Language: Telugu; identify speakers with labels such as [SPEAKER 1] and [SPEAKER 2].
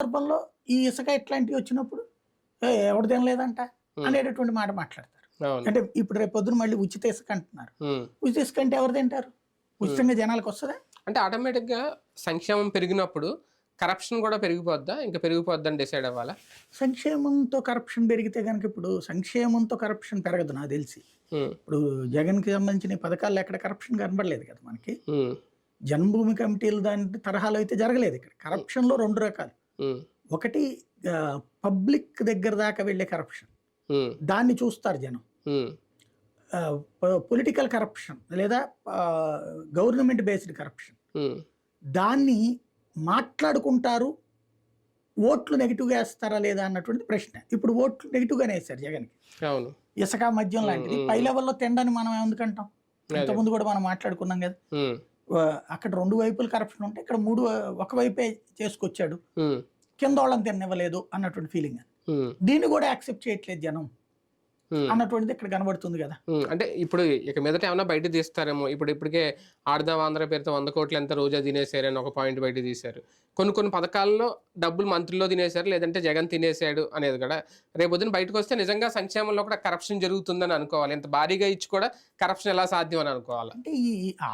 [SPEAKER 1] సందర్భంలో ఈ ఇసుక ఇట్లాంటివి వచ్చినప్పుడు "ఏ, ఎవడు తినలేదంట? అనేటటువంటి మాట మాట్లాడతారు. అంటే ఇప్పుడు రేపు పొద్దున మళ్ళీ ఉచిత ఇసుక అంటున్నారు. ఉచిత ఇసుక అంటే ఎవరు తింటారు? ఉచితంగా జనాలకు వస్తుందా?
[SPEAKER 2] అంటే ఆటోమేటిక్గా సంక్షేమం పెరిగినప్పుడు కరప్షన్ కూడా పెరిగిపోద్దా? ఇంకా పెరిగిపోద్దని డిసైడ్ అవ్వాలా?
[SPEAKER 1] సంక్షేమంతో కరప్షన్ పెరిగితే కనుక ఇప్పుడు సంక్షేమంతో కరప్షన్ పెరగదు నాకు తెలిసి. ఇప్పుడు జగన్కి సంబంధించిన ఈ పథకాల్లో ఎక్కడ కరప్షన్ కనబడలేదు కదా మనకి. జన్మభూమి కమిటీలు దాని తరహాలో అయితే జరగలేదు ఇక్కడ. కరప్షన్లో రెండు రకాలు. ఒకటి పబ్లిక్ దగ్గర దాకా వెళ్ళే కరప్షన్. దాన్ని చూస్తారు జనం. పొలిటికల్ కరప్షన్ లేదా గవర్నమెంట్ బేస్డ్ కరప్షన్. దాన్ని మాట్లాడుకుంటారు ఓట్లు నెగిటివ్గా వేస్తారా లేదా అన్నటువంటి ప్రశ్న. ఇప్పుడు ఓట్లు నెగిటివ్గానే వేస్తారు జగన్కి.
[SPEAKER 2] అవును.
[SPEAKER 1] ఇసుక మద్యం లాంటిది. పై లెవెల్లో తినడానికి మనం ఎందుకంటాం? ఇంతకుముందు కూడా మనం మాట్లాడుకున్నాం కదా. అక్కడ రెండు వైపులు కరప్షన్ ఉంటే ఇక్కడ మూడు ఒక వైపే చేసుకొచ్చాడు. కింద వాళ్ళని తిననివ్వలేదు అన్నటువంటి ఫీలింగ్. దీన్ని కూడా యాక్సెప్ట్ చేయట్లేదు జనం. అన్నటువంటిది ఇక్కడ కనబడుతుంది కదా.
[SPEAKER 2] అంటే ఇప్పుడు ఇక మీదట ఏమైనా బయట తీస్తారేమో. ఇప్పుడు ఇప్పటికే ఆడదాం ఆంధ్ర పేరుతో వంద కోట్లు ఎంత రోజా తినేసారని ఒక పాయింట్ బయట తీశారు. కొన్ని కొన్ని పథకాల్లో డబ్బులు మంత్రుల్లో తినేశారు లేదంటే జగన్ తినేశాడు అనేది కూడా. రేపొద్దున బయటకు వస్తే నిజంగా సంక్షేమంలో కూడా కరప్షన్ జరుగుతుందని అనుకోవాలి. ఇంత భారీగా ఇచ్చి కూడా కరప్షన్ ఎలా సాధ్యం అని అనుకోవాలి.
[SPEAKER 1] అంటే ఈ